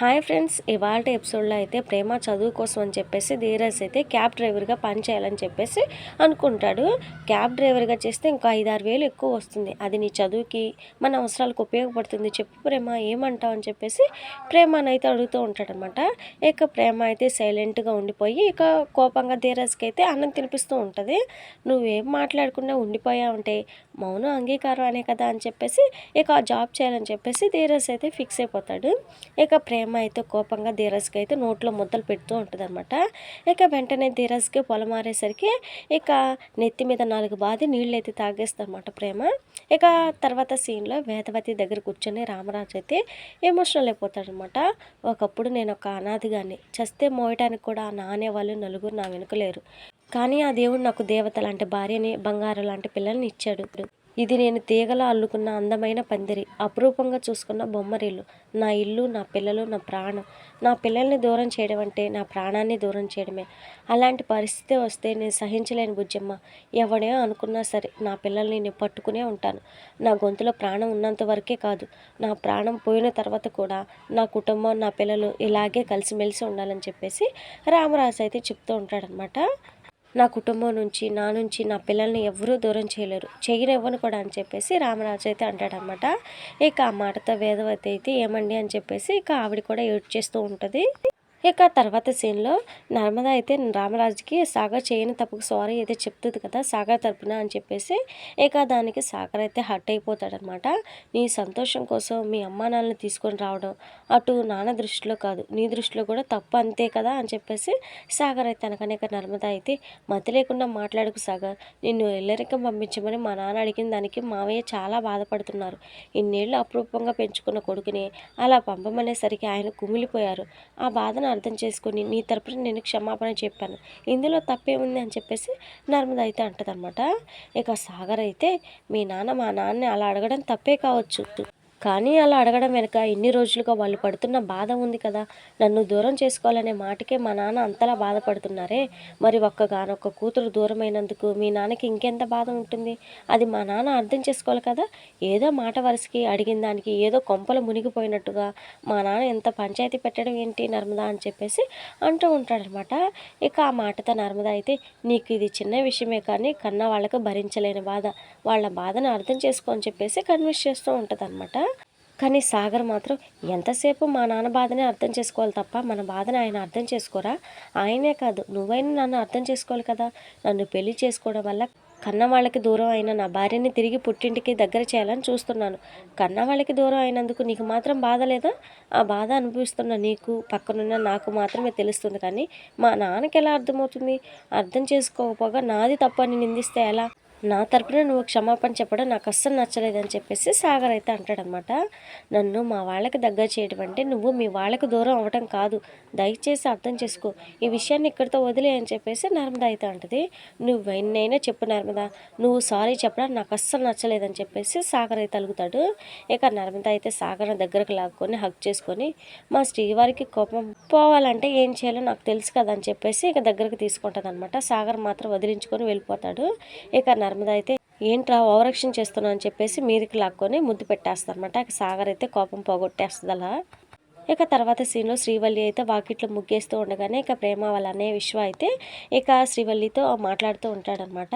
Hi friends ఇవాళ ఎపిసోడ్లో అయితే ప్రేమ చదువు కోసం అని చెప్పేసి ధీరజ్ అయితే క్యాబ్ డ్రైవర్గా పని చేయాలని చెప్పేసి అనుకుంటాడు. క్యాబ్ డ్రైవర్గా చేస్తే ఇంకా ఐదారు వేలు ఎక్కువ వస్తుంది. అది నీ చదువుకి మన అవసరాలకు ఉపయోగపడుతుంది చెప్పు ప్రేమ ఏమంటావు అని చెప్పేసి ప్రేమను అయితే అడుగుతూ ఉంటాడనమాట. ఇక ప్రేమ అయితే సైలెంట్గా ఉండిపోయి ఇక కోపంగా ధీరజ్కి అయితే అన్నం తినిపిస్తూ ఉంటుంది. నువ్వేం మాట్లాడకుండా ఉండిపోయావంటే మౌనం అంగీకారం అనే కదా అని చెప్పేసి ఇక ఆ జాబ్ చేయాలని చెప్పేసి ధీరజ్ అయితే ఫిక్స్ అయిపోతాడు. ఇక ప్రేమ అయితే కోపంగా ధీరజ్కి అయితే నోట్లో ముద్దలు పెడుతూ ఉంటుంది అనమాట ఇక వెంటనే ధీరజ్కి పొలం మారేసరికి ఇక నెత్తి మీద నాలుగు బాది నీళ్ళు అయితే తాగేస్తారన్నమాట ప్రేమ. ఇక తర్వాత సీన్లో వేదవతి దగ్గర కూర్చొని రామరాజు అయితే ఎమోషనల్ అయిపోతాడనమాట ఒకప్పుడు నేను ఒక అనాథిగాని చస్తే మోయటానికి కూడా నానే వాళ్ళు నలుగురు నా వెనుకలేరు కానీ ఆ దేవుడు నాకు దేవత లాంటి భార్యని బంగారు లాంటి పిల్లల్ని ఇచ్చాడు ఇది నేను తీగలా అల్లుకున్న అందమైన పందిరి. అపురూపంగా చూసుకున్న బొమ్మరిల్లు. నా ఇల్లు నా పిల్లలు నా ప్రాణం. నా పిల్లల్ని దూరం చేయడం అంటే నా ప్రాణాన్ని దూరం చేయడమే. అలాంటి పరిస్థితి వస్తే నేను సహించలేని బుజ్జమ్మ. ఎవడే అనుకున్నా సరే నా పిల్లల్ని నేను పట్టుకునే ఉంటాను. నా గొంతులో ప్రాణం ఉన్నంత వరకే కాదు. నా ప్రాణం పోయిన తర్వాత కూడా నా కుటుంబం నా పిల్లలు ఇలాగే కలిసిమెలిసి ఉండాలని చెప్పేసి రామరాజు అయితే చెప్తూ ఉంటాడనమాట నా కుటుంబం నుంచి నా నుంచి నా పిల్లల్ని ఎవరూ దూరం చేయలేరు. చేయనివ్వను కూడా అని చెప్పేసి రామరాజు అయితే అంటాడనమాట ఇక ఆ మాటతో వేదవతి అయితే ఏమండి అని చెప్పేసి ఇక ఆవిడ కూడా ఏడ్చేస్తూ ఉంటుంది. ఇక తర్వాత సీన్లో నర్మద అయితే రామరాజుకి సాగర్ చేయని తప్పుకు సారీ అయితే చెప్తుంది కదా సాగర్ తరపున అని చెప్పేసి. ఇక దానికి సాగర్ అయితే హట్ అయిపోతాడనమాట. నీ సంతోషం కోసం మీ అమ్మా నాన్నని తీసుకొని రావడం అటు నాన్న దృష్టిలో కాదు నీ దృష్టిలో కూడా తప్పు అంతే కదా అని చెప్పేసి సాగర్ అయితే అనగానే ఇక నర్మద అయితే మతి లేకుండా మాట్లాడుకు సాగర్ నిన్ను ఎల్లరికం పంపించమని మా నాన్న అడిగిన దానికి మావయ్య చాలా బాధపడుతున్నారు. ఇన్నేళ్ళు అపురూపంగా పెంచుకున్న కొడుకుని అలా పంపమనేసరికి ఆయన కుమిలిపోయారు. ఆ బాధను అర్థం చేసుకొని నీ తరపున నేను క్షమాపణ చెప్పాను. ఇందులో తప్పేముంది అని చెప్పేసి నర్మద అయితే అంటదనమాట ఇక సాగర్ అయితే మీ నాన్న మా నాన్నని అలా అడగడం తప్పే కావచ్చు. కానీ అలా అడగడం వెనుక ఇన్ని రోజులుగా వాళ్ళు పడుతున్న బాధ ఉంది కదా. నన్ను దూరం చేసుకోవాలనే మాటకే మా నాన్న అంతలా బాధపడుతున్నారే. మరి ఒక్కగానొక్క కూతురు దూరమైనందుకు మీ నాన్నకి ఇంకెంత బాధ ఉంటుంది? అది మా నాన్న అర్థం చేసుకోవాలి కదా. ఏదో మాట వరుసకి అడిగిన దానికి ఏదో కొంపలు మునిగిపోయినట్టుగా మా నాన్న ఎంత పంచాయతీ పెట్టడం ఏంటి నర్మదా అని చెప్పేసి అంటూ ఉంటాడనమాట. ఇక ఆ మాటతో నర్మదా అయితే నీకు ఇది చిన్న విషయమే కానీ కన్నా వాళ్ళకు భరించలేని బాధ. వాళ్ళ బాధను అర్థం చేసుకో అని చెప్పేసి కన్విన్స్ చేస్తూ ఉంటుంది కానీ సాగర్ మాత్రం ఎంతసేపు మా నాన్న బాధనే అర్థం చేసుకోవాలి తప్ప మన బాధని ఆయన అర్థం చేసుకోరా? ఆయనే కాదు నువ్వైనా నన్ను అర్థం చేసుకోవాలి కదా? నన్ను పెళ్ళి చేసుకోవడం వల్ల కన్న వాళ్ళకి దూరం అయిన నా భార్యని తిరిగి పుట్టింటికి దగ్గర చేయాలని చూస్తున్నాను. కన్న వాళ్ళకి దూరం అయినందుకు నీకు మాత్రం బాధ లేదా? ఆ బాధ అనుభవిస్తున్న నీకు పక్కనున్న నాకు మాత్రమే తెలుస్తుంది కానీ మా నాన్నకి ఎలా అర్థమవుతుంది? అర్థం చేసుకోకపోగా నాది తప్పని అని నిందిస్తే ఎలా? నా తరపున నువ్వు క్షమాపణ చెప్పడం నాకు అస్సలు నచ్చలేదని చెప్పేసి సాగర్ అయితే అంటాడనమాట. నన్ను మా వాళ్ళకి దగ్గర చేయడం అంటే నువ్వు మీ వాళ్ళకి దూరం అవ్వటం కాదు. దయచేసి అర్థం చేసుకో. ఈ విషయాన్ని ఇక్కడితో వదిలే అని చెప్పేసి నర్మద అయితే అంటది. నువ్వు ఎన్నైనా చెప్పు నర్మద. నువ్వు సారీ చెప్పడం నాకు అస్సలు నచ్చలేదని చెప్పేసి సాగర్ అయితే అలుగుతాడు. ఇక నర్మద అయితే సాగర్ దగ్గరకు లాక్కొని హక్ చేసుకొని మా శ్రీవారికి కోపం పోవాలంటే ఏం చేయాలో నాకు తెలుసు కదా అని చెప్పేసి ఇక దగ్గరకు తీసుకుంటుంది అనమాట సాగర్ మాత్రం వదిలించుకొని వెళ్ళిపోతాడు. ఇక నర్మద అయితే ఏంట్రా ఓవరాక్షన్ చేస్తున్నా అని చెప్పేసి మీదికి లాక్కొని ముద్దు పెట్టేస్తారనమాట సాగర్ అయితే కోపం పోగొట్టేస్తుంది అలా ఇక తర్వాత సీన్లో శ్రీవల్లి అయితే వాకిట్లో ముగ్గేస్తూ ఉండగానే ఇక ప్రేమ వాళ్ళ అనే విశ్వ అయితే ఇక శ్రీవల్లితో మాట్లాడుతూ ఉంటాడనమాట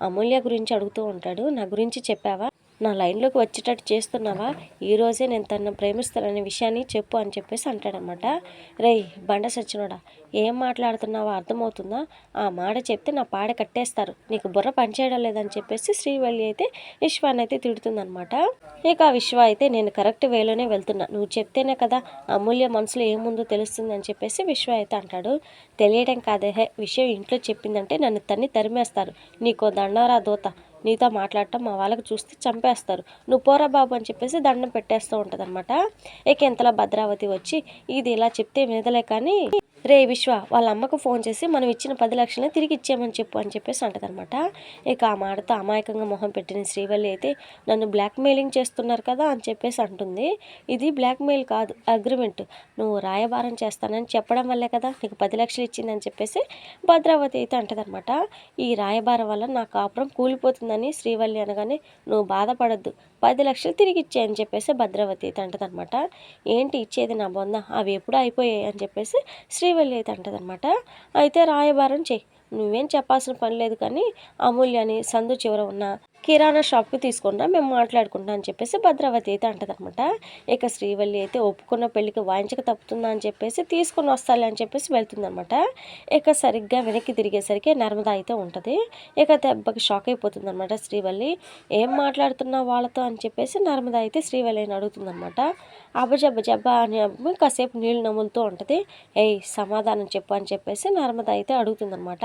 అమూల్య గురించి అడుగుతూ ఉంటాడు. నా గురించి చెప్పావా? నా లైన్లోకి వచ్చేటట్టు చేస్తున్నావా? ఈరోజే నేను తనను ప్రేమిస్తాననే విషయాన్ని చెప్పు అని చెప్పేసి అంటాడనమాట. రేయ్ బండ సచ్చినోడా ఏం మాట్లాడుతున్నావో అర్థమవుతుందా? ఆ మాట చెప్తే నా పాడ కట్టేస్తారు. నీకు బుర్ర పనిచేయడం లేదని చెప్పేసి శ్రీవల్లి అయితే విశ్వాన్ని అయితే తిడుతుందనమాట. ఇక ఆ విశ్వ అయితే నేను కరెక్ట్ వేలోనే వెళ్తున్నా. నువ్వు చెప్తేనే కదా అమూల్య మనసులో ఏముందో తెలుస్తుంది అని చెప్పేసి విశ్వ అయితే అంటాడు. తెలియడం కాదే హే విషయం ఇంట్లో చెప్పిందంటే నన్ను తన్ని తరిమేస్తారు. నీకో దండవరా దోత. నీతో మాట్లాడటం మా వాళ్ళకి చూస్తే చంపేస్తారు. నువ్వు పోరా బాబు అని చెప్పేసి దండం పెట్టేస్తూ ఉంటుంది అనమాట ఇక ఇంతలో భద్రావతి వచ్చి ఇది ఇలా చెప్తే వినదలే కానీ రే విశ్వ వాళ్ళ అమ్మకు ఫోన్ చేసి మనం ఇచ్చిన పది లక్షలని తిరిగి ఇచ్చేయమని చెప్పు అని చెప్పేసి అంటదనమాట ఇక ఆ మాటతో అమాయకంగా మొహం పెట్టిన శ్రీవల్లి అయితే నన్ను బ్లాక్మెయిలింగ్ చేస్తున్నారు కదా అని చెప్పేసి అంటుంది. ఇది బ్లాక్మెయిల్ కాదు అగ్రిమెంట్ నువ్వు రాయబారం చేస్తానని చెప్పడం వల్లే కదా నీకు పది లక్షలు ఇచ్చిందని చెప్పేసి భద్రావతి అయితే అంటదనమాట ఈ రాయబారం వల్ల నా కాపురం కూలిపోతుంది అయిపోయిందని శ్రీవల్లి అనగానే నువ్వు బాధపడద్దు పది లక్షలు తిరిగి ఇచ్చే అని చెప్పేసి భద్రావతి అయితే అంటదనమాట. ఏంటి ఇచ్చేది నా బొంద? అవి ఎప్పుడు అయిపోయాయి అని చెప్పేసి శ్రీవల్లి అయితే అంటదనమాట. అయితే రాయబారం చెయ్యి నువ్వేం చెప్పాల్సిన పని లేదు కానీ అమూల్యని సందు చివర ఉన్న కిరాణా షాప్కి తీసుకుంటా మేము మాట్లాడుకుంటాం అని చెప్పేసి భద్రావతి అయితే అంటదనమాట ఇక శ్రీవల్లి అయితే ఒప్పుకున్న పెళ్ళికి వాయించక తప్పుతుందా అని చెప్పేసి తీసుకొని వస్తాలే అని చెప్పేసి వెళ్తుందనమాట ఇక సరిగ్గా వెనక్కి తిరిగేసరికి నర్మద అయితే ఉంటుంది. ఇక దెబ్బకి షాక్ అయిపోతుందనమాట శ్రీవల్లి. ఏం మాట్లాడుతున్నావు వాళ్ళతో? అని చెప్పేసి నర్మద అయితే శ్రీవల్లిని అడుగుతుందనమాట అబ్బజబ్బ జబ్బ అని కాసేపు నీళ్ళు నములుతూ ఉంటుంది. ఏయ్ సమాధానం చెప్పు అని చెప్పేసి నర్మద అయితే అడుగుతుందనమాట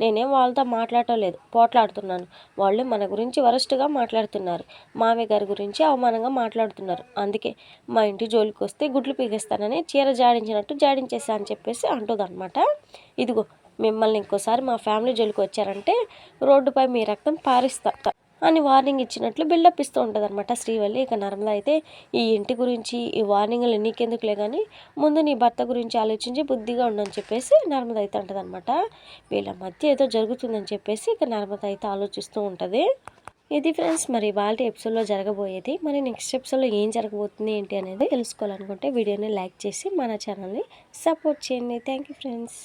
నేనేం వాళ్ళతో మాట్లాడటం లేదు పోట్లాడుతున్నాను. వాళ్ళు మన గురించి వరస్ట్గా మాట్లాడుతున్నారు. మామయ్య గారి గురించి అవమానంగా మాట్లాడుతున్నారు. అందుకే మా ఇంటి జోలికి వస్తే గుడ్లు పీకేస్తానని చీర జాడించినట్టు జాడించేసా అని చెప్పేసి అంటుందన్నమాట. ఇదిగో మిమ్మల్ని ఇంకోసారి మా ఫ్యామిలీ జోలికి వచ్చారంటే రోడ్డుపై మీ రక్తం పారిస్తా అని వార్నింగ్ ఇచ్చినట్లు బిల్డప్ ఇస్తూ ఉంటుంది అనమాట శ్రీవల్లి. ఇక నర్మద అయితే ఈ ఇంటి గురించి ఈ వార్నింగ్లు నీకెందుకులే కానీ ముందు నీ భర్త గురించి ఆలోచించి బుద్ధిగా ఉండని చెప్పేసి నర్మద అయితే అంటుంది అనమాట వీళ్ళ మధ్య ఏదో జరుగుతుందని చెప్పేసి ఇక నర్మద అయితే ఆలోచిస్తూ ఉంటుంది. ఇది ఫ్రెండ్స్ మరి వాళ్ళ ఎపిసోడ్లో జరగబోయేది. మరి నెక్స్ట్ ఎపిసోడ్లో ఏం జరగబోతుంది ఏంటి అనేది తెలుసుకోవాలనుకుంటే వీడియోని లైక్ చేసి మన ఛానల్ని సపోర్ట్ చేయండి. Thank you friends.